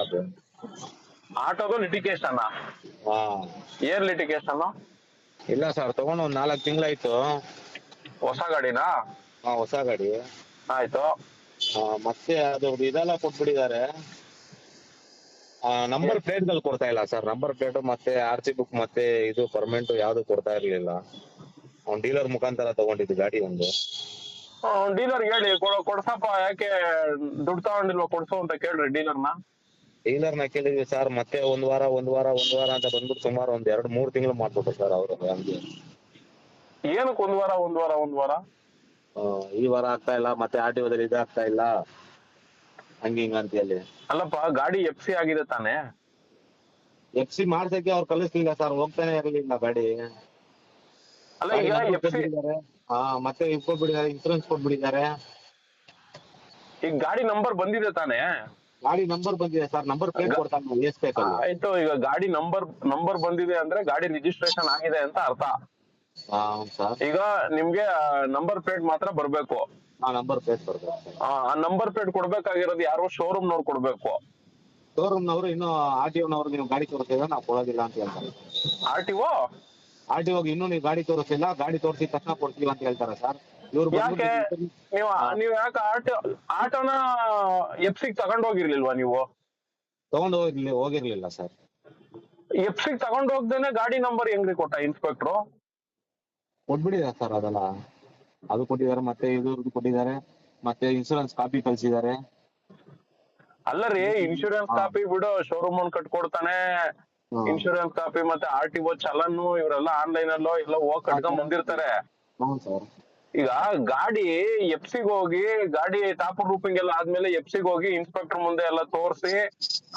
ಅದು ಆಟೋದು ಲಿಟಿಕೇಶನ್ ಹಾ. ಏನ್ ಲಿಟಿಕೇಶನ್ ಇಲ್ಲ ಸರ್ ತಗೊಂಡು ಒಂದ್ ನಾಲ್ಕು ತಿಂಗಳಾಯ್ತು. ಹೊಸ ಗಾಡಿನಾ? ಹಾ ಹೊಸ ಗಾಡಿ. ಆಯ್ತು. ಆ, ಮತ್ತೆ ಅದು ಇದೆಲ್ಲ ಕೊಟ್ಬಿಟ್ಟಿದ್ದಾರೆ. ನಂಬರ್ ಪ್ಲೇಟ್ಗಳು ಕೊಡ್ತಾ ಇಲ್ಲ ಸರ್. ನಂಬರ್ ಪ್ಲೇಟ್ ಮತ್ತೆ ಆರ್ ಸಿ ಬುಕ್ ಮತ್ತೆ ಇದು ಪರ್ಮನೆಂಟ್ ಯಾವ್ದು ಕೊಡ್ತಾ ಇರ್ಲಿಲ್ಲ. ಅವ್ನ್ ಡೀಲರ್ ಮುಖಾಂತರ ತಗೊಂಡಿದ್ದು ಗಾಡಿ ಒಂದು. ಡೀಲರ್ ಹೇಳಿ ಕೊಡ- ಕೊಡ್ಸಪ್ಪ ಯಾಕೆ ದುಡ್ಡು ತಗೊಂಡಿಲ್ವಾ ಕೊಡ್ಸು ಅಂತ ಕೇಳ್ರಿ ಡೀಲರ್ನ ಡೀಲರ್ನ ಕೇಳಿದ್ವಿ ಸರ್ ಮತ್ತೆ ಒಂದ್ ವಾರ ಒಂದ್ ವಾರ ಒಂದ್ ವಾರ ಅಂತ ಬಂದ್ಬಿಟ್ಟು ಸುಮಾರು ಒಂದ್ ಎರಡ್ ಮೂರ್ ತಿಂಗಳು ಮಾಡ್ಬಿಟ್ರು ಸರ್ ಅವ್ರು ಹಂಗೆ. ಏನಕ್ಕೆ ಒಂದ್ ವಾರ ಒಂದ್ ವಾರ ಒಂದ್ ವಾರ? ಆ, ಈ ವಾರ ಆಗ್ತಾ ಇಲ್ಲ ಮತ್ತೆ ಆರ್ ಟಿ ಓದಲ್ಲಿ ಇದಾಗ್ತಾ ಇಲ್ಲ. ಹಂಗ ಹಿಂಗ ಅಂತ ಹೇಳಿ. ಅಲ್ಲಪ್ಪ ಗಾಡಿ ಎಫ್ ಸಿ ಆಗಿದೆ ತಾನೇ? ಎಫ್ ಸಿ ಮಾಡ್ಸಕ್ಕೆ ಅವ್ರು ಕಳಿಸ್ಲಿಲ್ಲ ಸರ್ ಹೋಗ್ತಾನೆ ಇರ್ಲಿಲ್ಲ ಗಾಡಿ. ಅಲ್ಲ ಗಾಡಿ ಈಗ number ಎಫ್ ಸಿ ಕೊಟ್ಬಿಟ್ಟಿದ್ದಾರೆ. ಹಾ ಮತ್ತೆ ಇನ್ಸೂರೆನ್ಸ್ ಕೊಟ್ಬಿಟ್ಟಿದ್ದಾರೆ. ಈಗ ಗಾಡಿ ನಂಬರ್ ಬಂದಿದೆ ತಾನೇ? ಗಾಡಿ ನಂಬರ್ ಬಂದಿದೆ ಸರ್ ನಂಬರ್ ಪ್ಲೇಟ್ ಕೊಡ್ತಾರೆ ಎಸ್ ಬೇಕಲ್ಲ ಆಯ್ತು ಈಗ ಗಾಡಿ ನಂಬರ್ ನಂಬರ್ ಬಂದಿದೆ ಅಂದ್ರೆ ಗಾಡಿ ರಿಜಿಸ್ಟ್ರೇಷನ್ ಆಗಿದೆ ಅಂತ ಅರ್ಥ. ಸರ್ ಈಗ ನಿಮ್ಗೆ ನಂಬರ್ ಪ್ಲೇಟ್ ಮಾತ್ರ ಬರ್ಬೇಕು. ಆ ನಂಬರ್ ಪ್ಲೇಟ್ ಬರ್ಬೇಕು ಆ ನಂಬರ್ ಪ್ಲೇಟ್ ಕೊಡ್ಬೇಕಾಗಿರೋದು ಯಾರೋ ಶೋರೂಮ್ ನವ್ರು ಕೊಡ್ಬೇಕು. ಶೋರೂಮ್ ನವರು ಇನ್ನು ಆರ್ ಟಿ ನವರು ನೀವು ಗಾಡಿ ತೋರಿಸಿದ್ರೆ ನಾವು ಕೊಡೋದಿಲ್ಲ ಅಂತ ಹೇಳ್ತಾರೆ. R T O R T ಇನ್ನೂ ನೀವು ಗಾಡಿ ತೋರಿಸಿಲ್ಲ ಗಾಡಿ ತೋರಿಸಿದ ತಕ್ಷಣ ಕೊಡ್ತೀವಿ ಅಂತ ಹೇಳ್ತಾರೆ ಸರ್ ಇವ್ರು ಯಾಕೆ? ನೀವು ನೀವು ಯಾಕೆ ಆಟೋ ಆಟೋನ ಎಫ್ ಸಿಗ್ ತಗೊಂಡೋಗಿರ್ಲಿಲ್ವಾ ನೀವು? ತಗೊಂಡು ಹೋಗಿರ್ಲಿ ಹೋಗಿರ್ಲಿಲ್ಲ ಸರ್. ಎಫ್ ಸಿಗ್ ತಗೊಂಡ್ ಹೋಗ್ದೇನೆ ಗಾಡಿ ನಂಬರ್ ಹೆಂಗ್ರಿ ಕೊಟ್ಟ ಇನ್ಸ್ಪೆಕ್ಟ್ರು ಕೊಟ್ಬಿಟ್ಟಿದ್ದಾರೆ ಸರ್ ಅದೆಲ್ಲ. ಅದು ಕೊಟ್ಟಿದ್ದಾರೆ ಮತ್ತೆ ಇದು ಕೊಟ್ಟಿದ್ದಾರೆ ಮತ್ತೆ ಇನ್ಶೂರೆನ್ಸ್ ಕಾಪಿ ಕಳ್ಸಿದ್ದಾರೆ. ಅಲ್ಲ ರೀ ಇನ್ಶೂರೆನ್ಸ್ ಕಾಪಿ ಬಿಡು ಶೋರೂಮ್ ಒಂದ್ ಕಟ್ಕೊಡ್ತಾನೆ. ಇನ್ಶೂರೆನ್ಸ್ ಕಾಪಿ ಮತ್ತೆ ಆರ್ ಟಿ ಒ ಚಲನ್ ಇವರೆಲ್ಲ ಆನ್ಲೈನ್ ಅಲ್ಲೋ ಎಲ್ಲ ಹೋಗ್ ಕಟ್ಕೊಂಡ್ ಬಂದಿರ್ತಾರೆ. ಹ್ಞೂ ಸರ್. ಈಗ ಗಾಡಿ ಎಫ್ ಸಿಗ್ ಹೋಗಿ, ಗಾಡಿ ಟಾಪ್ ರೂಪಿಂಗ್ ಎಲ್ಲ ಆದ್ಮೇಲೆ ಎಫ್ ಸಿಗ್ ಹೋಗಿ ಇನ್ಸ್ಪೆಕ್ಟರ್ ಮುಂದೆ ಎಲ್ಲ ತೋರಿಸಿ,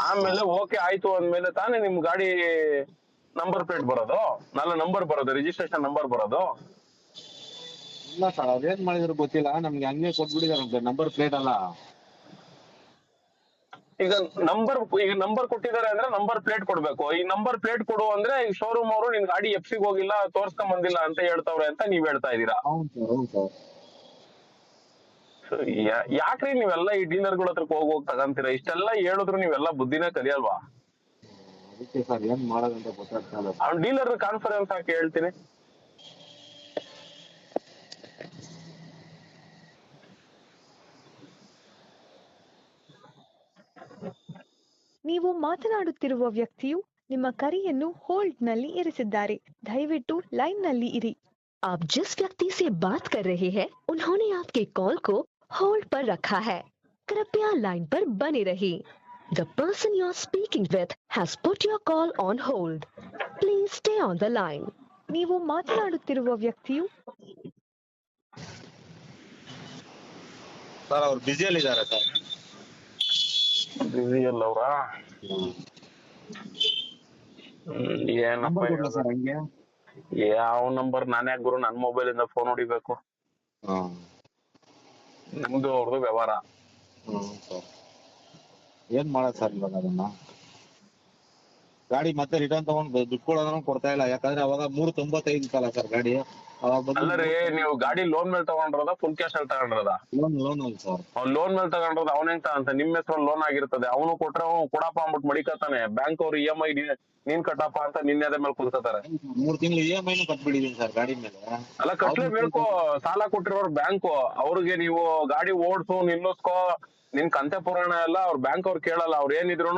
ಆಮೇಲೆ ಓಕೆ ಆಯ್ತು ಅಂದ್ಮೇಲೆ ತಾನೇ ನಿಮ್ ಗಾಡಿ ನಂಬರ್ ಪ್ಲೇಟ್ ಬರೋದು. ನಾಳೆ ನಂಬರ್ ಬರೋದು ರಿಜಿಸ್ಟ್ರೇಷನ್ ನಂಬರ್ ಬರೋದು. ಇಲ್ಲ ಸರ್ ಅದೇನ್ ಮಾಡಿದ್ರು ಗೊತ್ತಿಲ್ಲ. ನಮ್ಗೆ ಹಂಗೆ ಕೊಟ್ಬಿಟ್ಟಿದ್ದಾರೆ ನಂಬರ್ ಪ್ಲೇಟ್ ಅಲ್ಲ ಈಗ ನಂಬರ್ ಈಗ ನಂಬರ್ ಕೊಟ್ಟಿದ್ದಾರೆ ಅಂದ್ರೆ ನಂಬರ್ ಪ್ಲೇಟ್ ಕೊಡ್ಬೇಕು. ಈ ನಂಬರ್ ಪ್ಲೇಟ್ ಕೊಡು ಅಂದ್ರೆ ಈ ಶೋರೂಮ್ ಅವರು ನಿನ್ ಗಾಡಿ ಎಫ್ ಸಿಗ್ ಹೋಗಿಲ್ಲ ತೋರ್ಸ್ಕೊಂಡ್ ಬಂದಿಲ್ಲ ಅಂತ ಹೇಳ್ತಾವ್ರೆ ಅಂತ ನೀವ್ ಹೇಳ್ತಾ ಇದೀರಾ ಯಾಕ್ರಿ ನೀವೆಲ್ಲ ಈ ಡೀಲರ್ಗಳ ಹತ್ರ ಹೋಗಿ ಹೋಗಿ ತಗಂತೀರಾ? ಇಷ್ಟೆಲ್ಲ ಹೇಳಿದ್ರು ನೀವೆಲ್ಲ ಬುದ್ಧಿನ ಕಲಿಯಲ್ವಾ? ಡೀಲರ್ ಕಾನ್ಫರೆನ್ಸ್ ಹಾಕಿ ಹೇಳ್ತೀನಿ. ನೀವು ಮಾತನಾಡುತ್ತಿರುವ ವ್ಯಕ್ತಿಯು ನಿಮ್ಮ ಕರೆಯನ್ನು ಹೋಲ್ಡ್ನಲ್ಲಿ ಇರಿಸಿದ್ದಾರೆ ದಯವಿಟ್ಟು ಲೈನ್ನಲ್ಲಿ ಇರಿ आप जिस व्यक्ति से बात कर रहे हैं उन्होंने आपके कॉल को होल्ड पर रखा है कृपया लाइन पर बने रहिए the person you are speaking with has put your call on hold please stay on the line ನೀವು ಮಾತನಾಡುತ್ತಿರುವ ವ್ಯಕ್ತಿಯು ಸರ್ ಅವ್ರು ಬ್ಯುಸಿಯಲ್ಲಿ ಇದ್ದಾರೆ ಸರ್ ಬಿಸಿ ಅಲ್ಲ ಅವ್ರ? ಏನಪ್ಪ? ಸರ್ ಹಂಗೆ? ಯಾವ ನಂಬರ್ ನಾನೇ ಗುರು ನನ್ ಮೊಬೈಲ್ ಇಂದ ಫೋನ್ ಹೊಡಿಬೇಕು. ಹ್ಮ್ ನಮ್ದು ಅವ್ರದ್ದು ವ್ಯವಹಾರ. ಏನ್ ಮಾಡೋದು ಸರ್ ಇವಾಗ ಅದನ್ನ? ಗಾಡಿ ಮತ್ತೆ ರಿಟರ್ನ್ ತಗೊಂಡ್ ದುಡ್ಡು ಕೊಡ್ತಾ ಇಲ್ಲ. ಯಾಕಂದ್ರೆ ಅವಾಗ ಮೂರ್ ತೊಂಬತ್ತೈದು ಇತ್ತಲ್ಲ ಸರ್ ಗಾಡಿ. ಅವಾಗ ಅಲ್ಲರಿ ನೀವು ಗಾಡಿ ಲೋನ್ ಮೇಲೆ ತಗೊಂಡ್ರದ ಫುಲ್ ಕ್ಯಾಶ್ ಅಲ್ಲಿ ತಗೊಂಡ್ರದ? ಲೋನ್ ಲೋನ್ ಅಲ್ಲಿ ಸರ್. ಅವ್ನ್ ಲೋನ್ ಮೇಲೆ ತಗೊಂಡ್ರದ ಅವನ ಹೆಂಗ್ ಅಂತ ನಿಮ್ಮ ಹೆಸರು ಲೋನ್ ಆಗಿರ್ತದೆ. ಅವನು ಕೊಟ್ರೆ ಅವ್ನು ಕೊಡಪ್ಪ ಅಂದ್ಬಿಟ್ಟು ಮಡಿಕತಾನೆ ಬ್ಯಾಂಕ್ ಅವ್ರು ಇ ಎಂ ಐ ನೀನ್ ಕಟ್ಟಪ್ಪ ಅಂತ ನಿನ್ನೆದೆ ಮೇಲೆ ಕುದ್ಕೋತಾರೆ ಮೂರ್ ತಿಂಗಳು ಇ ಎಂ ಐ ಸರ್ ಗಾಡಿ ಮೇಲೆ. ಅಲ್ಲ ಕಟ್ಲೇಬೇಕು ಸಾಲ ಕೊಟ್ಟಿರೋರು ಬ್ಯಾಂಕು ಅವ್ರಿಗೆ ನೀವು ಗಾಡಿ ಓಡಿಸು ನಿಲ್ಲಿಸ್ಕೋ. ನಿನ್ ಕಂತೆ ಪುರಾಣ ಎಲ್ಲ ಅವ್ರ ಬ್ಯಾಂಕ್ ಅವ್ರು ಕೇಳಲ್ಲ. ಅವ್ರ ಏನಿದ್ರು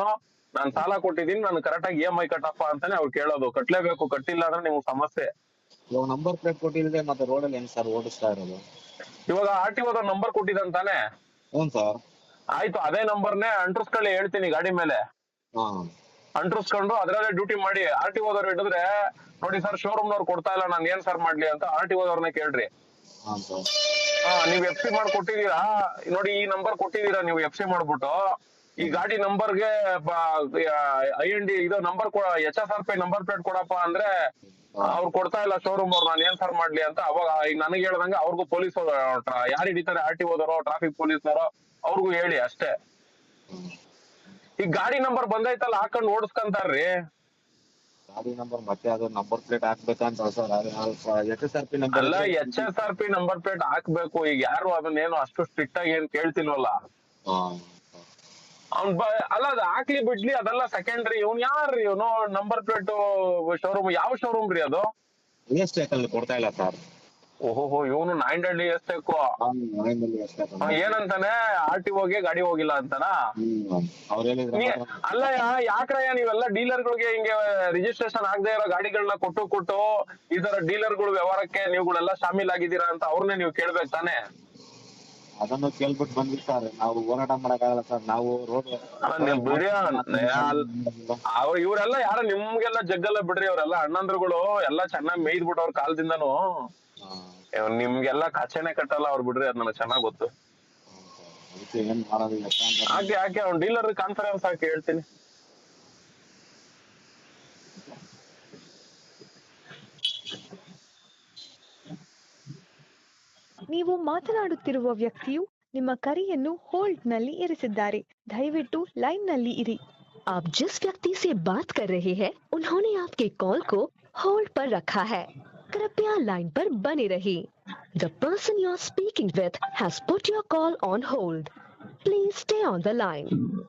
ನಾನ್ ಸಾಲ ಕೊಟ್ಟಿದ್ದೀನಿ ನಾನು ಕರೆಕ್ಟ್ ಆಗಿ ಇ ಎಂ ಐ ಕಟ್ಟಪ್ಪ ಅಂತಾನೆ ಅವ್ರು ಕೇಳೋದು. ಕಟ್ಲೇಬೇಕು ಕಟ್ಟಿಲ್ಲ ಅಂದ್ರೆ ನಿಮ್ಗೆ ಸಮಸ್ಯೆ. ಇವಾಗ ನಂಬರ್ ಪ್ಲೇಟ್ ಕೊಟ್ಟಿಲ್ಲದೆ ಮತ್ತೆ ರೋಡಲ್ಲಿ ಹೆಂಗ್ ಸರ್ ಓಡಿಸ್ತಾ ಇರೋದು? ಇವಾಗ ಆರ್ ಟಿ ಓದ ನಂಬರ್ ಕೊಟ್ಟಿದಂತಾನೆ ಹ್ಞೂ ಸರ್ ಆಯ್ತು ಅದೇ ನಂಬರ್ನೇ ಅಂಟ್ರಸ್ಕೊಳ್ಳಿ ಹೇಳ್ತೀನಿ ಗಾಡಿ ಮೇಲೆ. ಹಾ. ಅಂಟ್ರಸ್ಕೊಂಡು ಅದ್ರಲ್ಲೇ ಡ್ಯೂಟಿ ಮಾಡಿ. ಆರ್ ಟಿ ಓದವ್ರು ಹಿಡಿದ್ರೆ ನೋಡಿ ಸರ್ ಶೋರೂಮ್ ನವ್ರು ಕೊಡ್ತಾ ಇಲ್ಲ ನಾನು ಏನ್ ಸರ್ ಮಾಡ್ಲಿ ಅಂತ ಆರ್ ಟಿ ಓದವ್ರನ್ನ ಕೇಳ್ರಿ. ಹಾ ಸರ್ ಹಾ ನೀವ್ ಎಫ್ ಸಿ ಮಾಡಿ ಕೊಟ್ಟಿದೀರಾ ನೋಡಿ ಈ ನಂಬರ್ ಕೊಟ್ಟಿದೀರಾ ನೀವು ಎಫ್ ಸಿ ಮಾಡ್ಬಿಟ್ಟು? ಈ ಗಾಡಿ ನಂಬರ್ಗೆ ಐ ಎನ್ ಡಿ ಇದು number H S R P number plate ಕೊಡಪ್ಪ ಅಂದ್ರೆ ಅವ್ರು ಕೊಡ್ತಾ ಇಲ್ಲ ಶೋರೂಮ್ ಅವ್ರು ನಾನು ಏನ್ ಸರ್ ಮಾಡ್ಲಿ ಅಂತ ಅವಾಗ ಈಗ ನನಗೆ ಹೇಳ್ದಂಗೆ ಅವ್ರಿಗೂ ಪೊಲೀಸ್ ಯಾರು ಹಿಡಿತಾರೆ ಆರ್ ಟಿ ಓದರೋ ಟ್ರಾಫಿಕ್ ಪೊಲೀಸ್ನವರೋ ಅವ್ರಿಗೂ ಹೇಳಿ ಅಷ್ಟೇ. ಈ ಗಾಡಿ ನಂಬರ್ ಬಂದೈತಲ್ಲ ಹಾಕೊಂಡು ಓಡಿಸ್ಕೊಂತಾರ್ರಿ. ಗಾಡಿ ನಂಬರ್ ಮತ್ತೆ ಅದು ನಂಬರ್ ಪ್ಲೇಟ್ ಹಾಕ್ಬೇಕಂತ sir H S R P number ಅಲ್ಲ H S R P number plate ಹಾಕ್ಬೇಕು ಈಗ ಯಾರು ಅದನ್ನೇನು ಅಷ್ಟು ಸ್ಟ್ರಿಕ್ಟ್ ಆಗಿ ಏನ್ ಕೇಳ್ತಿಲ್ವಲ್ಲ. ಅವ್ನ್ ಅಲ್ಲ ಅದು ಹಾಕ್ಲಿ ಬಿಡ್ಲಿ ಅದೆಲ್ಲ ಸೆಕೆಂಡ್ರಿ ಇವ್ನ್ ಯಾರ್ರಿ ಇವನು? ನಂಬರ್ ಪ್ಲೇಟ್ ಶೋರೂಮ್ ಯಾವ ಶೋರೂಮ್ ರೀ ಅದು? ಎಷ್ಟು ಅಲ್ಲಿ ಕೊಡ್ತಾ ಇಲ್ಲ ಸರ್ ಓಹೋ ಇವನು ಯಎಸ್ ಟೆಕ್ ಏನಂತಾನೆ? ಆರ್ ಟಿ ಓಗೆ ಗಾಡಿ ಹೋಗಿಲ್ಲ ಅಂತಾನ? ಅಲ್ಲ ಯಾಕ್ರಯ್ಯ ನೀವೆಲ್ಲ ಡೀಲರ್ಗಳಿಗೆ ಹಿಂಗೆ ರಿಜಿಸ್ಟ್ರೇಷನ್ ಆಗದೆ ಇರೋ ಗಾಡಿಗಳನ್ನ ಕೊಟ್ಟು ಕೊಟ್ಟು ಈ ತರ ಡೀಲರ್ಗಳು ವ್ಯವಹಾರಕ್ಕೆ ನೀವುಗಳೆಲ್ಲ ಶಾಮೀಲ್ ಆಗಿದ್ದೀರಾ ಅಂತ ಅವ್ರನ್ನೇ ನೀವು ಕೇಳ್ಬೇಕು ತಾನೇ? ಅದನ್ನು ಕೇಳ್ಬಿಟ್ಟು ಬಂದ್ವಿ ಸರ್ ನಾವು ಹೋರಾಟ ಮಾಡಕ್ಕಾಗಲ್ಲ ಸರ್. ನಾವು ರೋಡ್ ಅವ್ರು ಇವರೆಲ್ಲ ಯಾರ ನಿಮ್ಗೆಲ್ಲ ಜಗ್ಗಲ್ಲ ಬಿಡ್ರಿ ಅವರೆಲ್ಲ ಅಣ್ಣಂದ್ರುಗಳು. ಎಲ್ಲ ಚೆನ್ನಾಗಿ ಮೇಯ್ದ್ ಬಿಟ್ಟವ್ರ ಕಾಲದಿಂದನು. ನಿಮ್ಗೆಲ್ಲಾ ಕಚೆನೆ ಕಟ್ಟಲ್ಲ ಅವ್ರು ಬಿಡ್ರಿ ಅದ್ ನನಗೆ ಚೆನ್ನಾಗ್ ಗೊತ್ತು. ಯಾಕೆ ಹಾಗೆ ಅವ್ನ್ ಡೀಲರ್ ಕಾನ್ಫರೆನ್ಸ್ ಹಾಕಿ ಹೇಳ್ತೀನಿ. ನೀವು ಮಾತನಾಡುತ್ತಿರುವ ವ್ಯಕ್ತಿಯು ನಿಮ್ಮ ಕರೆಯನ್ನು ಹೋಲ್ಡ್ನಲ್ಲಿ ಇರಿಸಿದ್ದಾರೆ ದಯವಿಟ್ಟು ಲೈನ್ನಲ್ಲಿ ಇರಿ आप जिस व्यक्ति से बात कर रहे हैं उन्होंने आपके कॉल को होल्ड पर रखा है कृपया लाइन पर बने रहिए the person you are speaking with has put your call on hold please stay on the line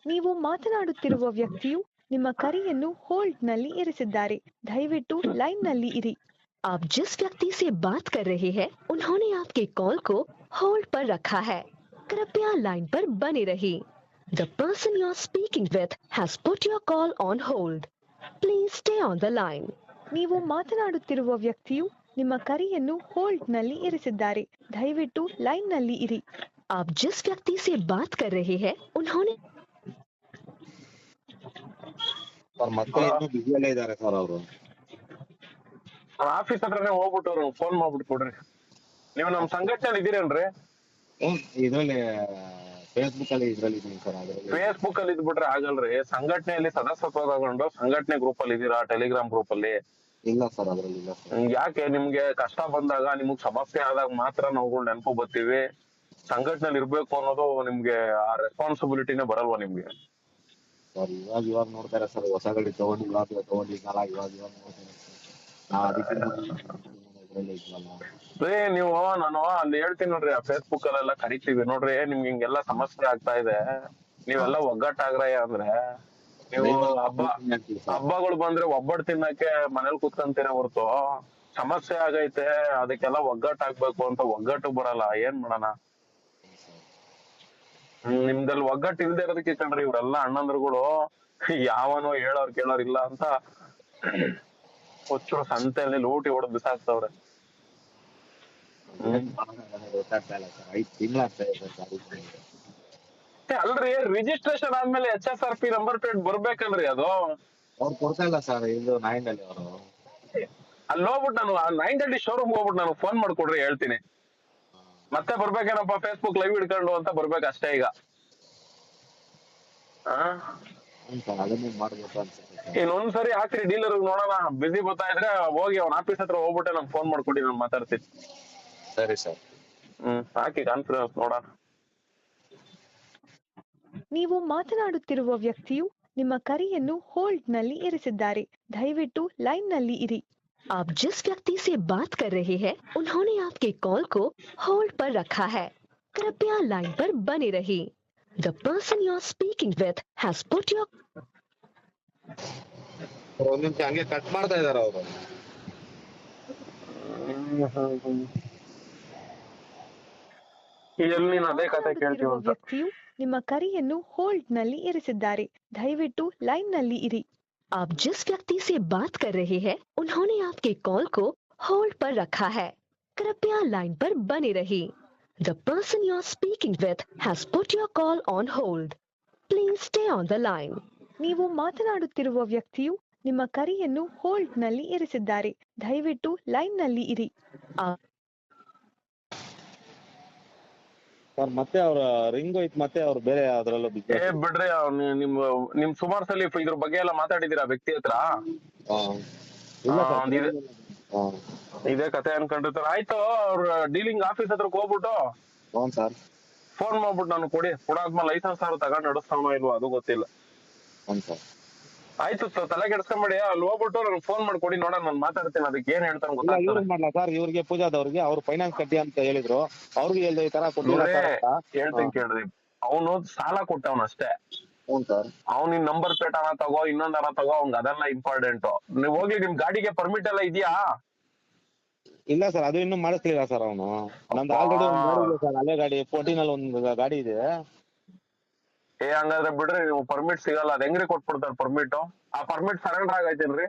ನೀವು ಮಾತನಾಡುತ್ತಿರುವ ವ್ಯಕ್ತಿಯು ನಿಮ್ಮ ಕರೆಯನ್ನು ಹೋಲ್ಡ್ನಲ್ಲಿ ಇರಿಸಿದ್ದಾರೆ ದಯವಿಟ್ಟು ಲೈನ್ನಲ್ಲಿ ಇರಿ आप जिस व्यक्ति से बात कर रहे हैं उन्होंने आपके कॉल को होल्ड पर रखा है कृपया लाइन पर बने रहिए the person you are speaking with has put your call on hold please stay on the line ನೀವು ಮಾತನಾಡುತ್ತಿರುವ ವ್ಯಕ್ತಿಯು ನಿಮ್ಮ ಕರೆಯನ್ನು ಹೋಲ್ಡ್ನಲ್ಲಿ ಇರಿಸಿದ್ದಾರೆ ದಯವಿಟ್ಟು ಲೈನ್ನಲ್ಲಿ ಇರಿ आप जिस व्यक्ति से बात कर रहे हैं उन्होंने ಸರ್ ಮತ್ತೆ ಇನ್ನೂ ಬಿಸಿಯಲ್ಲೇ ಇದಾರೆ ಸರ್ ಅವರು ಆಫೀಸ್ ಹತ್ರನೇ ಹೋಗ್ಬಿಟ್ಟು ಅವ್ರು ಫೋನ್ ಮಾಡ್ಬಿಟ್ಟು ಕೊಡ್ರಿ. ನೀವು ನಮ್ ಸಂಘಟನೆ ಇದೀರೇನ್ರಿ ಇದ್ರಲ್ಲಿ ಫೇಸ್ಬುಕ್ ಅಲ್ಲಿ ಇದ್ರಲ್ಲಿ ಇದೀನಿ ಸರ್ ಅದ್ರಲ್ಲಿ. ಫೇಸ್ಬುಕ್ ಅಲ್ಲಿ ಇದ್ಬಿಟ್ರೆ ಆಗಲ್ರಿ. ಸಂಘಟನೆಯಲ್ಲಿ ಸದಸ್ಯತ್ವ ತಗೊಂಡು ಸಂಘಟನೆ ಗ್ರೂಪ್ ಅಲ್ಲಿ ಇದೀರಾ ಟೆಲಿಗ್ರಾಮ್ ಗ್ರೂಪ್ ಅಲ್ಲಿ? ಇಲ್ಲ ಸರ್ ಅದ್ರಲ್ಲಿ ಇಲ್ಲ ಸರ್. ಹ್ಮ್, ಯಾಕೆ ನಿಮ್ಗೆ ಕಷ್ಟ ಬಂದಾಗ ನಿಮ್ಗ್ ಸಮಸ್ಯೆ ಆದಾಗ ಮಾತ್ರ ನಾವುಗಳು ನೆನಪು ಬರ್ತೀವಿ. ಸಂಘಟನೆ ಇರ್ಬೇಕು ಅನ್ನೋದು ನಿಮ್ಗೆ ಆ ರೆಸ್ಪಾನ್ಸಿಬಿಲಿಟಿನೇ ಬರಲ್ವಾ ನಿಮ್ಗೆ? ಸರ್ ಇವಾಗ ಇವಾಗ ನೋಡ್ತಾರೆ ಸರ್ ಹೊಸ ಗಾಡಿ ತಗೊಂಡು ಇವಾಗ ತಗೊಂಡಿದ್ನಲ್ಲ ಇವಾಗ ಇವಾಗ ನೋಡ್ತಾರೆ ನಾವು ಅದಕ್ಕೆ ಇದ್ರಲ್ಲಿ ಇದ್ವಲ್ಲ ರೀ ನೀವು ನಾನು ಅಲ್ಲಿ ಹೇಳ್ತೀನಿ ನೋಡ್ರಿ ಆ ಫೇಸ್ಬುಕ್ ಅಲ್ಲೆಲ್ಲ ಕರಿತೀವಿ. ನೋಡ್ರಿ ನಿಮ್ಗೆ ಹಿಂಗೆಲ್ಲ ಸಮಸ್ಯೆ ಆಗ್ತಾ ಇದೆ. ನೀವೆಲ್ಲ ಒಗ್ಗಟ್ಟಾಗ್ರಯ್ಯ ಅಂದ್ರೆ ನೀವು ಹಬ್ಬ ಹಬ್ಬಗಳು ಬಂದ್ರೆ ಒಬ್ಬಟ್ಟು ತಿನ್ನಕ್ಕೆ ಮನೇಲಿ ಕುತ್ಕಂತೀರ ಹೊರ್ತು? ಸಮಸ್ಯೆ ಆಗೈತೆ ಅದಕ್ಕೆಲ್ಲ ಒಗ್ಗಟ್ಟಾಗ್ಬೇಕು ಅಂತ ಒಗ್ಗಟ್ಟು ಬರಲ್ಲ. ಏನ್ ಮಾಡೋಣ? ಹ್ಮ್, ನಿಮ್ದಲ್ಲಿ ಒಗ್ಗಟ್ಟು ಇಲ್ದೇ ಇರೋದಕ್ಕೆ ಕಣ್ರಿ ಇವ್ರೆಲ್ಲ ಅಣ್ಣಂದ್ರುಗಳು ಯಾವನೋ ಹೇಳೋರ್ ಕೇಳೋರ್ ಇಲ್ಲ ಅಂತ ಹುಚ್ಚರು ಸಂತೆಯಲ್ಲಿ ಲೂಟಿ ಹೊಡೆದು ಬಿಸಾಕ್ತವ್ರೆ. ಏನ್ ಗೊತ್ತಾಗ್ತಾ ಇಲ್ಲ ಸರ್. ಐದ್ ತಿಂಗಳಾಗ್ತಾ ಇದೆ ಸರ್ ಏ, ಅಲ್ರಿ ರಿಜಿಸ್ಟ್ರೇಷನ್ ಆದ್ಮೇಲೆ H S R P number plate ಬರ್ಬೇಕಲ್ರಿ ಅದು. ಅವ್ರು ಕೊಡ್ತಾ ಇಲ್ಲ ಸರ್ ಇದು ನಾಯಿಂಡಲ್ಲಿ ಅವರು. ಅಲ್ಲಿ ಹೋಗ್ಬಿಟ್ಟು ನಾನು ನೈನ್ ತರ್ಟಿ ಶೋರೂಮ್ ಹೋಗ್ಬಿಟ್ಟು ನಾನು ಫೋನ್ ಮಾಡ್ಕೊಡ್ರಿ ಹೇಳ್ತೀನಿ. ಮತ್ತೆ ಬರ್ಬೇಕೇನಪ್ಪ ಫೇಸ್ಬುಕ್ ಲೈವ್ ಹಿಡ್ಕೊಂಡು ಅಂತ ಬರ್ಬೇಕು ಅಷ್ಟೇ ಈಗ. ಆ? ಸರ್ ಅದನ್ನೇ ಮಾಡ್ಬೇಕು ಅನ್ಸುತ್ತೆ ಸರ್ ಇನ್ನೊಂದ್ಸರಿ ಹಾಕ್ರಿ ಡೀಲರ್ ನೋಡೋಣ ಬಿಸಿ ಬರ್ತಾ ಇದ್ರೆ ಹೋಗಿ ಅವ್ನ ಆಫೀಸ್ ಹತ್ರ ಹೋಗ್ಬಿಟ್ಟೆ ನಮ್ಗೆ ಫೋನ್ ಮಾಡ್ಕೊಡಿ ನಾನು ಮಾತಾಡ್ತೀನಿ ಸರಿ ಸರ್ ಹ್ಮ್ ಹಾಕಿ ಕಾನ್ಫರೆನ್ಸ್ ನೋಡೋಣ ನೀವು ಮಾತನಾಡುತ್ತಿರುವ ವ್ಯಕ್ತಿಯು ನಿಮ್ಮ ಕರೆಯನ್ನು ಹೋಲ್ಡ್ನಲ್ಲಿ ಇರಿಸಿದ್ದಾರೆ ದಯವಿಟ್ಟು ಲೈನ್ನಲ್ಲಿ ಇರಿ आप जिस व्यक्ति से बात कर रहे हैं उन्होंने आपके कॉल को होल्ड पर रखा है कृपया लाइन पर बने रहिए the person you are speaking with has put your ಒಂದ್ ನಿಮಿಷ ಹಂಗೆ ಕಟ್ ಮಾಡ್ತಾ ಇದಾರೆ ಅವರು ಎಲ್ಲಿ ನೀನ್ ಅದೇ ಕತೆ ಕೇಳ್ತೀವ ಮಾತನಾಡುತ್ತಿರುವ ಅಂತ ವ್ಯಕ್ತಿಯು ನಿಮ್ಮ ಕರೆಯನ್ನು ಹೋಲ್ಡ್ನಲ್ಲಿ ಇರಿಸಿದ್ದಾರೆ ದಯವಿಟ್ಟು ಲೈನ್ನಲ್ಲಿ ಇರಿ आप जिस व्यक्ति से बात कर रहे हैं उन्होंने आपके कॉल को होल्ड पर रखा है कृपया लाइन पर बने रहिए The person you're speaking with has put your call on hold. Please stay on the line. ನೀವು ಮಾತನಾಡುತ್ತಿರುವ ವ್ಯಕ್ತಿಯು ನಿಮ್ಮ ಕರೆಯನ್ನು ಹೋಲ್ಡ್ನಲ್ಲಿ ಇರಿಸಿದ್ದಾರೆ. ದಯವಿಟ್ಟು ಲೈನ್ನಲ್ಲಿ ಇರಿ ಸರ್ ಮತ್ತೆ ಅವ್ರ ರಿಂಗ್ ಹೋಯ್ತು ಮತ್ತೆ ಅವ್ರು ಬೇರೆ ಅದ್ರಲ್ಲೂ ಏ ಬಿಡ್ರಿ ಅವ್ನ್ ನಿಮ್ ನಿಮ್ ಸುಮಾರು ಸಲ ಇದ್ರ ಬಗ್ಗೆ ಎಲ್ಲ ಮಾತಾಡಿದೀರಾ ವ್ಯಕ್ತಿ ಹತ್ರ? ಆ, ಇದೇ ಕತೆ ಅನ್ಕೊಂಡಿರ್ತಾರೆ. ಆಯ್ತು ಅವ್ರ ಡೀಲಿಂಗ್ ಆಫೀಸ್ ಹತ್ರಕ್ ಹೋಗ್ಬಿಟ್ಟು ಹ್ಞೂ ಸರ್. ಫೋನ್ ಮಾಡ್ಬಿಟ್ಟು ನಾನು ಕೊಡಿ. ಕೊಡಾದ್ಮೇಲೆ ಲೈಸೆನ್ಸ್ ಅವ್ರು ತಗೊಂಡ್ ನಡೆಸ್ತಾನೋ ಇಲ್ವೋ ಅದು ಗೊತ್ತಿಲ್ಲ. ಹ್ಞೂ ಸರ್. ಆಯ್ತು ತ- ತಲೆ ಕೆಡ್ಸ್ಕೊಂಬೇಡಿ. ಅಲ್ಲಿ ಹೋಗ್ಬಿಟ್ಟು ನನ್ಗೆ ಫೋನ್ ಮಾಡಿ ಕೊಡಿ. ನೋಡೋಣ ನಾನು ಮಾತಾಡ್ತೀನಿ. ಅದಕ್ಕೆ ಏನ್ ಹೇಳ್ತಾನೆ ಇಲ್ಲ ಗೊತ್ತಾಗ್ತದೆ ಇವ್ರಿಗೆ ಮಾಡ್ಲಾ ಸರ್. ಇವ್ರಿಗೆ ಪೂಜಾದವ್ರಿಗೆ ಅವ್ರು ಫೈನಾನ್ಸ್ ಕಟ್ಟಿ ಅಂತ ಹೇಳಿದ್ರು. ಅವ್ರಿಗೆ ಹೇಳ್ದೆ ಈ ತರ ಕೊಟ್ಟಿಲ್ಲ ನೋಡ್ರಿ, ಸರ್ ಅಂತ. ಹೇಳ್ತೀನಿ ಕೇಳ್ರಿ ಅವನು ಸಾಲ ಕೊಟ್ಟವನ ಅಷ್ಟೇ ಹ್ಞೂ ಸರ್. ಅವ್ನ್ ನಿನ್ ನಂಬರ್ ಪ್ಲೇಟ್ ಅನ್ನ ತಗೋ ಇನ್ನೊಂದರ ತಗೋ ಅವ್ನ್ಗ್ ಅದೆಲ್ಲ ಇಂಪಾರ್ಟೆಂಟ್ ನೀವ್ ಹೋಗ್ಲಿ ನಿಮ್ ಗಾಡಿಗೆ ಪರ್ಮಿಟ್ ಎಲ್ಲ ಇದೆಯಾ? ಇಲ್ಲ ಸರ್ ಅದು ಇನ್ನೂ ಮಾಡಿಸ್ಲಿಲ್ಲ ಸರ್ ಅವನು. ನಂದು ಆಲ್ರೆಡಿ ಒಂದು ಗಾಡಿ ಇದೆ ಸರ್ ಹಳೆ ಗಾಡಿ ಫೋರ್ಟೀನ್ ಅಲ್ಲಿ ಒಂದು ಗಾಡಿ ಇದೆ. ಏ ಹಂಗಾದ್ರೆ ಬಿಡ್ರಿ ನೀವು ಪರ್ಮಿಟ್ ಸಿಗಲ್ಲ ಅದ್ ಹೆಂಗ್ರಿ ಕೊಟ್ಬಿಡ್ತಾರ ಪರ್ಮಿಟ್ ಆ ಪರ್ಮಿಟ್ ಸರೆಂಡರ್ ಆಗೈತೇನ್ರಿ?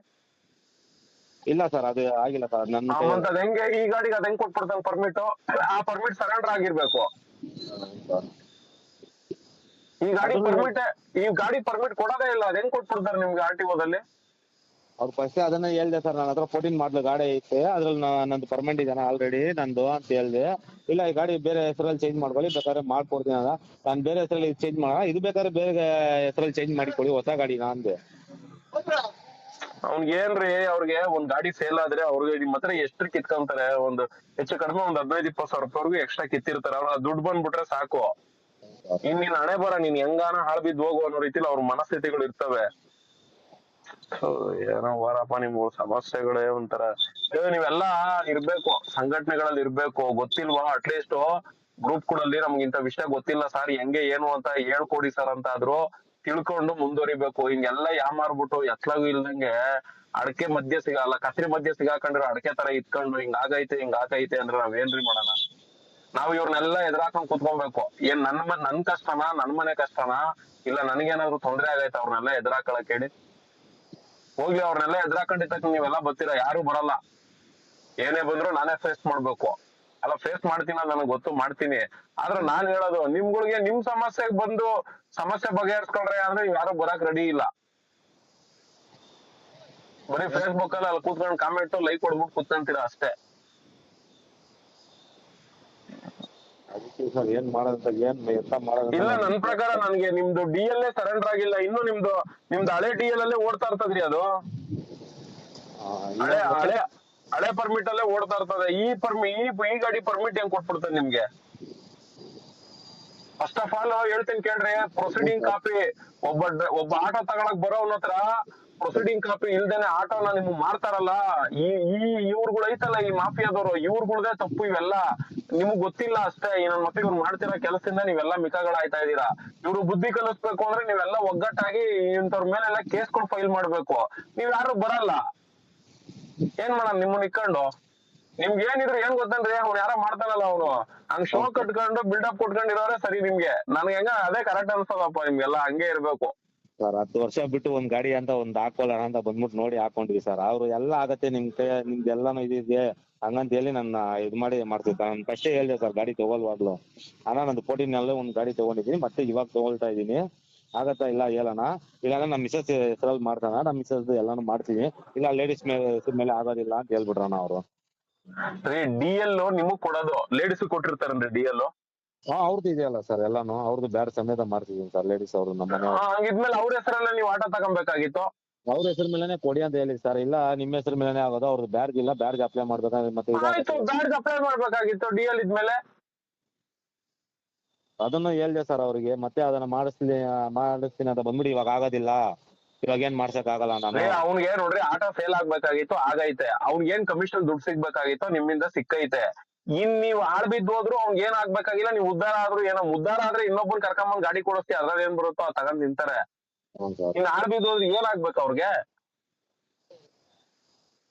ಇಲ್ಲ ಸರ್ ಅದು ಆಗಿಲ್ಲ ಸರ್ ನನ್ನ ಅದ್ ಹೆಂಗೆ ಈ ಗಾಡಿಗೆ ಅದ್ ಹೆಂಗ್ ಕೊಟ್ಬಿಡ್ತಾನೆ ಪರ್ಮಿಟ್ ಆ ಪರ್ಮಿಟ್ ಸರೆಂಡರ್ ಆಗಿರ್ಬೇಕು. ಈ ಗಾಡಿ ಪರ್ಮಿಟ್ ಈ ಗಾಡಿ ಪರ್ಮಿಟ್ ಕೊಡೋದೇ ಇಲ್ಲ. ಅದ್ ಹೆಂಗ್ ಕೊಟ್ಬಿಡ್ತಾರೆ ನಿಮ್ಗೆ ಆರ್ ಟಿ ಓದಲ್ಲಿ ಅವ್ರು ಫಸ್ಟ್ ಅದನ್ನ ಹೇಳ್ದೆ ಸರ್. ನನ್ನ ಹತ್ರ ಫೋರ್ಟೀನ್ ಮಾಡ್ಲು ಗಾಡಿ ಐತೆ. ಅದ್ರಲ್ಲಿ ನಂದು ಪರ್ಮನೆಂಟ್ ಇದಾನೆ ಆಲ್ರೆಡಿ ನಂದು ಅಂತ ಹೇಳ್ದೆ. ಇಲ್ಲ ಈ ಗಾಡಿ ಬೇರೆ ಹೆಸರಲ್ಲಿ ಚೇಂಜ್ ಮಾಡ್ಕೊಳ್ಳಿ. ಬೇಕಾದ್ರೆ ಮಾಡ್ಕೊಡ್ತೀನಿ ಅಲ್ಲ ನಾನು ಬೇರೆ ಹೆಸರಲ್ಲಿ ಚೇಂಜ್ ಮಾಡೋಣ. ಇದು ಬೇಕಾದ್ರೆ ಬೇರೆ ಹೆಸರಲ್ಲಿ ಚೇಂಜ್ ಮಾಡಿಕೊಡಿ. ಹೊಸ ಗಾಡಿನ ಅಂದೆ. ಅವ್ನಿಗೆ ಏನ್ರಿ? ಅವ್ರಿಗೆ ಒಂದ್ ಗಾಡಿ ಸೇಲ್ ಆದ್ರೆ ಅವ್ರಿಗೆ ನಿಮ್ ಹತ್ರ ಎಷ್ಟು ಕಿತ್ಕೊಂತಾರೆ? ಒಂದು ಹೆಚ್ಚು ಕಡಿಮೆ ಒಂದ್ ಹದಿನೈದು ಇಪ್ಪತ್ತು ಸಾವಿರ ರೂಪಾಯಿವರೆಗೂ ಎಕ್ಸ್ಟ್ರಾ ಕಿತ್ತಿರ್ತಾರೆ. ಅವ್ರ ದುಡ್ಡು ಬಂದ್ಬಿಟ್ರೆ ಸಾಕು. ಇನ್ ನೀನ್ ಹಣೆ ಬರ, ನೀನ್ ಹೆಂಗಾನ ಹಾಳ್ ಬಿದ್ದು ಹೋಗು ಅನ್ನೋ ರೀತಿಲಿ ಅವ್ರ ಮನಸ್ಥಿತಿಗಳು ಇರ್ತವೆ. ಏನೋ ಬಾರಪ್ಪ ನಿಮ್ ಸಮಸ್ಯೆಗಳೇ ಒಂಥರ. ನೀವೆಲ್ಲ ಇರ್ಬೇಕು, ಸಂಘಟನೆಗಳಲ್ಲಿ ಇರ್ಬೇಕು, ಗೊತ್ತಿಲ್ವಾ? ಅಟ್ಲೀಸ್ಟ್ ಗ್ರೂಪ್ಗಳಲ್ಲಿ ನಮ್ಗೆ ಇಂತ ವಿಷಯ ಗೊತ್ತಿಲ್ಲ ಸರ್, ಹೆಂಗೆ, ಏನು ಅಂತ ಹೇಳ್ಕೊಡಿ ಸರ್ ಅಂತ ಆದ್ರೂ ತಿಳ್ಕೊಂಡು ಮುಂದುವರಿಬೇಕು. ಹಿಂಗೆಲ್ಲ ಯಾಮಾರ್ಬಿಟ್ಟು ಎತ್ಲಾಗೂ ಇಲ್ದಂಗೆ ಅಡಕೆ ಮಧ್ಯ ಸಿಗಲ್ಲ, ಕತ್ರಿ ಮಧ್ಯ ಸಿಗಾಕೊಂಡಿರೋ ಅಡಕೆ ತರ ಇತ್ಕೊಂಡು ಹಿಂಗ್ ಆಗೈತೆ ಹಿಂಗ್ ಆಗೈತೆ ಅಂದ್ರೆ ನಾವೇನ್ರಿ ಮಾಡೋಣ? ನಾವ್ ಇವ್ರನ್ನೆಲ್ಲ ಎದುರಾಕೊಂಡ್ ಕುತ್ಕೊಬೇಕು. ಏನ್ ನನ್ ನನ್ ಕಷ್ಟನಾ, ನನ್ ಮನೆ ಕಷ್ಟನಾ? ಇಲ್ಲ ನನ್ಗೇನಾದ್ರು ತೊಂದ್ರೆ ಆಗೈತೆ ಅವ್ರನ್ನೆಲ್ಲ ಎದುರಾಕೊಳಕ್ ಹೇಳಿ? ಹೋಗಿ ಅವ್ರನ್ನೆಲ್ಲ ಎದುರಾಕೊಂಡಿದ್ದಕ್ಕೆ ನೀವೆಲ್ಲ ಬರ್ತೀರಾ? ಯಾರು ಬರಲ್ಲ. ಏನೇ ಬಂದ್ರು ನಾನೇ ಫೇಸ್ ಮಾಡ್ಬೇಕು. ಅಲ್ಲ ಫೇಸ್ ಮಾಡ್ತೀನಿ ನನಗೆ ಗೊತ್ತು, ಮಾಡ್ತೀನಿ. ಆದ್ರೆ ನಾನ್ ಹೇಳೋದು, ನಿಮ್ಗಳಿಗೆ ನಿಮ್ ಸಮಸ್ಯೆಗ್ ಬಂದು ಸಮಸ್ಯೆ ಬಗೆಹರಿಸ್ಕೊಂಡ್ರೆ ಅಂದ್ರೆ ಯಾರು ಬರಕ್ ರೆಡಿ ಇಲ್ಲ. ಬರೀ ಫೇಸ್ಬುಕ್ ಅಲ್ಲಿ ಅಲ್ಲಿ ಕೂತ್ಕೊಂಡು ಕಾಮೆಂಟ್ ಲೈಕ್ ಕೊಡ್ಬಿಟ್ಟು ಕೂತ್ಕೊಂತೀರಾ ಅಷ್ಟೇ. ಅದಕ್ಕೆ ಸರ್ ಏನ್ ಮಾಡೋದಂತ ಏನ್ ಎಂತ ಮಾಡೋದಂತ ಇಲ್ಲ ನನ್ ಪ್ರಕಾರ ನನ್ಗೆ ನಿಮ್ದು ಡಿ ಎಲ್ ಎ ಸರೆಂಡರ್ ಆಗಿಲ್ಲ. ಇನ್ನು ನಿಮ್ದು ನಿಮ್ದು ಹಳೆ ಡಿ ಎಲ್ ಅಲ್ಲೇ ಓಡ್ತಾ ಇರ್ತದ್ರಿ ಅದು. ಆ, ಹಳೆ ಹಳೆ ಹಳೆ ಪರ್ಮಿಟ್ ಅಲ್ಲೇ ಓಡ್ತಾ ಇರ್ತದೆ. ಈ ಪರ್ಮಿ ಈ ಈ ಗಾಡಿ ಪರ್ಮಿಟ್ ಹೆಂಗ್ ಕೊಟ್ಬಿಡ್ತದೆ ನಿಮ್ಗೆ? ಫಸ್ಟ್ ಆಫ್ ಆಲ್ ಹೇಳ್ತೀನಿ ಕೇಳ್ರಿ ಪ್ರೊಸೀಡಿಂಗ್ ಕಾಪಿ ಒಬ್ಬ ಡ್ರ- ಒಬ್ಬ ಆಟೋ ತಗೊಳಕ್ ಬರೋವ್ನ ಹತ್ರ ಪ್ರೊಸೀಡಿಂಗ್ ಕಾಪಿ ಇಲ್ದೇನೆ ಆಟೋನ ನಿಮ್ಗೆ ಮಾಡ್ತಾರಲ್ಲ ಈ ಈ ಇವ್ರುಗಳು ಐತಲ್ಲ ಈ ಮಾಫಿಯಾದವರು ಇವ್ರುಗಳ್ದೇ ತಪ್ಪು ಇವೆಲ್ಲ. ನಿಮ್ಗ್ ಗೊತ್ತಿಲ್ಲ ಅಷ್ಟೇ ಈ ನನ್ ಮಕ್ಳು ಇವ್ರು ಮಾಡ್ತಿರೋ ಕೆಲಸದಿಂದ ನೀವೆಲ್ಲ ಮಿಕಗಳಾಯ್ತಾ ಇದೀರಾ? ಇವ್ರು ಬುದ್ಧಿ ಕಲಿಸ್ಬೇಕು ಅಂದ್ರೆ ನೀವೆಲ್ಲ ಒಗ್ಗಟ್ಟಾಗಿ ಇಂಥವ್ರ ಮೇಲೆಲ್ಲ ಕೇಸ್ಗಳು ಫೈಲ್ ಮಾಡ್ಬೇಕು. ನೀವ್ ಯಾರು ಬರಲ್ಲ. ಏನ್ ಮಾಡೋಣ ನಿಮ್ಮನ್ನ ಇಕ್ಕೊಂಡು ನಿಮ್ಗೆ ಏನಿದ್ರು ಏನ್ ಗೊತ್ತೇನ್ರಿ? ಅವ್ನು ಯಾರ ಮಾಡ್ತಾನಲ್ಲ ಅವನು. ಹಂಗ್ ಶೋ ಕಟ್ಕೊಂಡು ಬಿಲ್ಡಪ್ ಕೊಟ್ಕೊಂಡಿರೋರೆ ಸರಿ ನಿಮ್ಗೆ. ನನ್ಗೆ ಹೆಂಗ ಅದೇ ಕರೆಕ್ಟ್ ಅನ್ಸದಪ್ಪ ನಿಮ್ಗೆಲ್ಲ ಹಂಗೆ ಇರ್ಬೇಕು. ಸರ್, ಹತ್ತು ವರ್ಷ ಬಿಟ್ಟು ಒಂದ್ ಗಾಡಿ ಅಂತ ಒಂದ್ ಹಾಕೊಳ್ಳೋಣ ಅಂತ ಬಂದ್ಬಿಟ್ಟು ನೋಡಿ ಹಾಕೊಂಡ್ವಿ ಸರ್. ಅವ್ರು ಎಲ್ಲ ಆಗತ್ತೆ ನಿಮ್ ಕೈ ನಿಮ್ದು ಎಲ್ಲಾನು ಇದಿದೆ ಹಂಗಂತ ಹೇಳಿ ನನ್ನ ಇದ್ ಮಾಡಿ ಮಾಡ್ತಿದ್ದ ನಾನು ಫಸ್ಟೇ ಹೇಳ್ದೆ ಸರ್, ಗಾಡಿ ತಗೊಳ್ವಾಗ್ಲು ಅಣ್ಣ, ನಂದು ನಲ್ಲೇ ಒಂದ್ ಗಾಡಿ ತಗೊಂಡಿದ್ದೀನಿ, ಮತ್ತೆ ಇವಾಗ ತಗೊಳ್ತಾ ಇದೀನಿ ಆಗತ್ತಾ ಇಲ್ಲ ಹೇಳೋಣ. ಇಲ್ಲಾಂದ್ರೆ ನಮ್ಮ ಮಿಸಸ್ ಹೆಸರಲ್ಲಿ ಮಾಡ್ತಾನ ನಮ್ಮ ಮಿಸಸ್ ಎಲ್ಲಾನು ಮಾಡ್ತೀನಿ ಇಲ್ಲ ಲೇಡೀಸ್ ಮೇಲೆ ಹೆಸರು ಮೇಲೆ ಆಗೋದಿಲ್ಲ ಅಂತ ಹೇಳ್ಬಿಟ್ರಣ್ಣ ಅವರು. ರೀ ಡಿ ಎಲ್ ನಿಮಗ್ ಕೊಡೋದು. ಲೇಡೀಸ್ ಕೊಟ್ಟಿರ್ತಾರನ್ರಿ ಡಿ ಎಲ್ ಅವ್ರದ್ದು ಇದೆಯಲ್ಲ ಸರ್ ಎಲ್ಲಾನು? ಅವ್ರದ್ದು ಬ್ಯಾಡ್ ಸಮೇತ ಮಾಡ್ತಿದೀನಿ ಸರ್ ಲೇಡೀಸ್ ಅವ್ರು ನಮ್ಮ ಮನೆ ಹಂಗಿದ್ಮೇಲೆ ಅವ್ರ ಹೆಸರನ್ನ ನೀವು ಆಟೋ ತಗೊಬೇಕಾಗಿತ್ತು? ಅವ್ರ ಹೆಸರ ಮೇಲೆನೆ ಕೊಡಿ ಅಂತ ಹೇಳಿ ಸರ್ ಇಲ್ಲ ನಿಮ್ಮ ಹೆಸರ ಮೇಲೆನೆ ಆಗೋದು ಅವ್ರದ್ದು ಬ್ಯಾಡ್ಜ್ ಇಲ್ಲ ಬ್ಯಾಡ್ಜ್ ಅಪ್ಲೈ ಮಾಡ್ಬೇಕಾದ್ರೆ ಮತ್ತೆ ಆಯ್ತು ಇದಾಗುತ್ತೆ. ಬ್ಯಾಡ್ಜ್ ಅಪ್ಲೈ ಮಾಡ್ಬೇಕಾಗಿತ್ತು ಡಿ ಎಲ್ ಇದ್ಮೇಲೆ? ಅದನ್ನು ಹೇಳ್ದೆ ಸರ್ ಅವ್ರಿಗೆ ಮತ್ತೆ ಅದನ್ನ ಮಾಡಿಸ್ಲಿ ಮಾಡಿಸ್ತೀನಿ ಅಂತ ಬಂದ್ಬಿಡಿ ಇವಾಗ ಆಗೋದಿಲ್ಲ. ಇವಾಗ ಏನ್ ಮಾಡ್ಸಕ್ ಆಗಲ್ಲ ನಾನು. ಅವ್ನಿಗೆ ನೋಡ್ರಿ ಆಟೋ ಫೇಲ್ ಆಗ್ಬೇಕಾಗಿತ್ತು ಆಗೈತೆ. ಅವ್ನಿಗೆ ಏನ್ ಕಮಿಷನ್ ದುಡ್ಡು ಸಿಗ್ಬೇಕಾಗಿತ್ತು ನಿಮ್ಮಿಂದ ಸಿಕ್ಕೈತೆ. ಇನ್ ನೀವ್ ಆಡ್ಬಿದ್ದು ಹೋದ್ರು ಅವ್ನ್ ಏನ್ ಆಗ್ಬೇಕಾಗಿಲ್ಲ ನೀವು ಉದ್ದಾರ ಆದ್ರೂ ಏನೋ ಉದ್ದಾರ ಆದ್ರೆ ಇನ್ನೊಬ್ಬನ್ ಕರ್ಕೊಂಬಂದ್ ಗಾಡಿ ಕೊಡಿಸ್ತಿ ಅದ್ರಲ್ಲಿ ಏನ್ ಬರುತ್ತೋ ಅದ್ ತಗೊಂಡ್ ನಿಂತಾರೆ. ಇನ್ ಆಡ್ಬಿದ್ದು ಹೋದ್ರೆ ಏನ್ ಆಗ್ಬೇಕು ಅವ್ರಿಗೆ?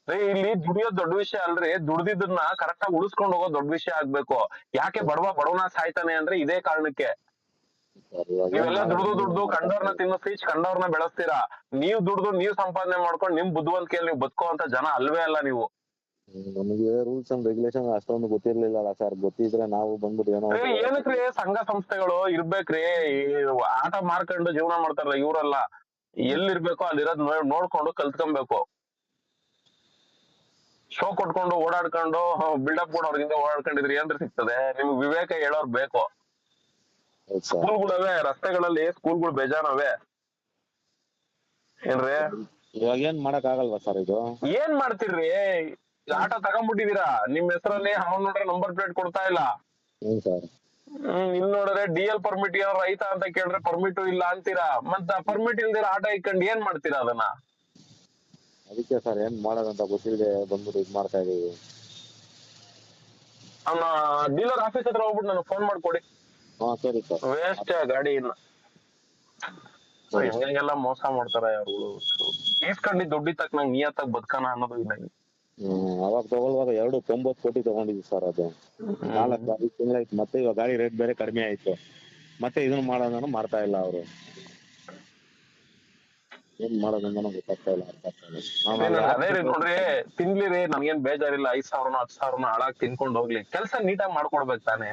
ರೀ ಇಲ್ಲಿ ದುಡಿಯೋದ್ ದೊಡ್ಡ ವಿಷಯ ಅಲ್ರಿ ದುಡ್ದಿದ್ದನ್ನ ಕರೆಕ್ಟ್ ಆಗಿ ಉಳಿಸ್ಕೊಂಡು ಹೋಗೋ ದೊಡ್ಡ ವಿಷಯ ಆಗ್ಬೇಕು. ಯಾಕೆ ಬಡವ ಬಡವನ ಸಾಯ್ತಾನೆ ಅಂದ್ರೆ ಇದೇ ಕಾರಣಕ್ಕೆ. ನೀವೆಲ್ಲ ದುಡ್ದು? ದುಡ್ದು ಕಂಡವ್ರನ್ನ ತಿನ್ನಿಸಿ ಕಂಡವ್ರನ್ನ ಬೆಳೆಸ್ತೀರಾ? ನೀವ್ ದುಡ್ದು ನೀವ್ ಸಂಪಾದನೆ ಮಾಡ್ಕೊಂಡು ನಿಮ್ ಬುದ್ಧಿವಂತಿಕೆಯಲ್ಲಿ ನೀವು ಬದುಕೋ ಅಂತ ಜನ ಅಲ್ವೇ ಅಲ್ಲ ನೀವು. ನಮಗೆ ರೂಲ್ಸ್ ಅಂಡ್ ರೆಗ್ಯುಲೇಷನ್ ಅಷ್ಟೊಂದು ಗೊತ್ತಿರ್ಲಿಲ್ಲ ಸರ್ ಗೊತ್ತಿದ್ರೆ ನಾವು ಬಂದ್ಬಿಟ್ಟು ಏನೋ ಏ, ಏನಕ್ರಿ ಸಂಘ ಸಂಸ್ಥೆಗಳು ಇರ್ಬೇಕ್ರಿ? ಈ ಆಟ ಮಾರ್ಕೊಂಡು ಜೀವನ ಮಾಡ್ತಾರಲ್ಲ ಇವರೆಲ್ಲ. ಎಲ್ಲಿರ್ಬೇಕು ಅಲ್ಲಿರೋದ್ ನೋ- ನೋಡ್ಕೊಂಡು ಕಲ್ತ್ಕೊಬೇಕು. ಶೋ ಕೊಟ್ಕೊಂಡು ಓಡಾಡ್ಕೊಂಡು ಬಿಲ್ಡಪ್ ಕೊಡೋರ್ಗಿಂತ ಓಡಾಡ್ಕೊಂಡಿದ್ರೆ ಏನ್ರಿ ಸಿಗ್ತದೆ. ನಿಮ್ಗೆ ವಿವೇಕ ಹೇಳೋರ್ ಬೇಕು. ಸ್ಕೂಲ್ಗಳವೇ ಸರ್ ಸ್ಕೂಲ್ಗಳವೆ ರಸ್ತೆಗಳಲ್ಲಿ ಸ್ಕೂಲ್ಗಳು ಬೇಜಾನವೆ ಏನ್ರಿ? ಇವಾಗ ಏನ್ ಮಾಡಕ್ ಆಗಲ್ವಾ ಸರ್ ಇದು? ಏನ್ ಮಾಡ್ತೀರ್ರಿ? ಆಟ ತಗೊಂಡ್ಬಿಟ್ಟಿದೀರಾ? ನಿಮ್ ಹೆಸರಲ್ಲಿ ಅವ್ನ್ ನೋಡ್ರೆ ನಂಬರ್ ಪ್ಲೇಟ್ ಕೊಡ್ತಾ ಇಲ್ಲ. ಹ್ಮ್ ಸರ್. ಹ್ಮ್ ಇಲ್ ನೋಡಿದ್ರೆ ಡಿ ಎಲ್ ಪರ್ಮಿಟ್ ಏನಾರ ಐತಾ ಅಂತ ಕೇಳಿದ್ರೆ ಪರ್ಮಿಟ್ ಇಲ್ಲ ಅಂತೀರಾ? ಮತ್ತ ಪರ್ಮಿಟ್ ಇಲ್ದಿರ ಆಟ ಇಕ್ಕೊಂಡು ಏನ್ ಮಾಡ್ತೀರಾ ಅದನ್ನ? ಅದಕ್ಕೆ ಸರ್ ಏನ್ ಮಾಡೋದಂತ ಗೊತ್ತಿಲ್ಲದೆ ಬಂದ್ಬಿಟ್ಟು ಇದ್ ಮಾಡ್ತಾ ಇದೀವಿ. ಅವ್ನ ಡೀಲರ್ ಆಫೀಸ್ ಹತ್ರ ಹೋಗ್ಬಿಟ್ಟು ನನಗೆ ಫೋನ್ ಮಾಡ್ಕೊಡಿ. ಹಾ ಸರಿ ಸರ್. ವೇಸ್ಟ್ ಗಾಡಿ ಇಲ್ಲ ಹೆಂಗೆಲ್ಲ ಮೋಸ ಮಾಡ್ತಾರೆ ಅವ್ರುಗಳು ಈಸ್ಕೊಂಡಿದ್ ದುಡ್ಡಿ ತಕ್ಕ ನಂಗೆ ನಿಯತ್ತಾಗಿ ಬದುಕನ ಅನ್ನೋದು ಇಲ್ಲ. ಅವಾಗ ತಗೊಳ್ಳುವಾಗ ಎರಡು ತೊಂಬತ್ತು ಕೋಟಿ ತಗೊಂಡಿದ್ವಿ ಸರ್ ಅದು. ನಾಲ್ಕು ಐದು ತಿಂಗಳಾಯ್ತು ಮತ್ತೆ ಇವಾಗ ಗಾಡಿ ರೇಟ್ ಬೇರೆ ಕಡಿಮೆ ಆಯ್ತು. ಮತ್ತೆ ಇದನ್ನ ಮಾಡೋದನ್ನು ಮಾಡ್ತಾ ಇಲ್ಲ ಅವರು. ಏನ್ ಮಾಡೋದಂತಾನು ಗೊತ್ತಾಗ್ತಾ ಇಲ್ಲ ಅರ್ಥ ಆಗ್ತಾ ಇಲ್ಲ. ನಾವ್ ಅಲ್ಲಿ ಅದೇ ರೀ ನೋಡ್ರಿ ನನ್ಗೇನ್ ಬೇಜಾರಿಲ್ಲ ಐದ್ ಸಾವಿರನೋ ಹತ್ ಸಾವಿರನೋ ಹಾಳಾಗ್ ತಿನ್ಕೊಂಡ್ ಹೋಗ್ಲಿ. ಕೆಲಸ ನೀಟಾಗಿ ಮಾಡ್ಕೊಡ್ಬೇಕು ತಾನೇ.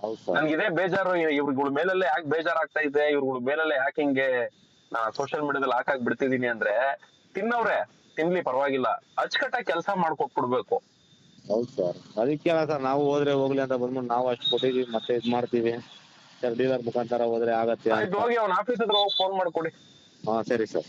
ಹೌದು ಸರ್. ನನ್ಗೆ ಇದೇ ಬೇಜಾರು ಇವ್ರುಗಳ ಮೇಲೆಲ್ಲ ಯಾಕೆ ಬೇಜಾರಾಗ್ತಾ ಇದೆ ಇವ್ರುಗಳ ಮೇಲೆಲ್ಲ ಯಾಕೆ ಹಿಂಗೆ ನಾ ಸೋಶಿಯಲ್ ಮೀಡಿಯಾದಲ್ಲಿ ಹಾಕಾಕ್ ಬಿಡ್ತಿದೀನಿ ಅಂದ್ರೆ ತಿನ್ನವ್ರೆ. ತಿನ್ಲಿ ಪರವಾಗಿಲ್ಲ. ಅಚ್ಚುಕಟ್ಟಾಗಿ ಕೆಲಸ ಮಾಡ್ಕೊಟ್ಬಿಡ್ಬೇಕು ಹೌದು ಸರ್. ಅದಕ್ಕೆ ಸರ್ ನಾವು ಹೋದ್ರೆ ಹೋಗ್ಲಿ ಅಂತ ಬಂದ್ಬಿಟ್ಟು ನಾವು ಅಷ್ಟು ಕೊಟ್ಟಿದೀವಿ ಮತ್ತೆ ಇದ್ ಮಾಡ್ತೀವಿ. ಸರ್ ಡೀಲರ್ ಮುಖಾಂತರ ಹೋದ್ರೆ ಆಗತ್ತೆ ಆಯ್ತು ಹೋಗಿ ಅವ್ನ ಆಫೀಸ್ ಹತ್ರ ಹೋಗಿ ಫೋನ್ ಮಾಡ್ಕೊಡಿ. ಹಾ ಸರಿ ಸರ್.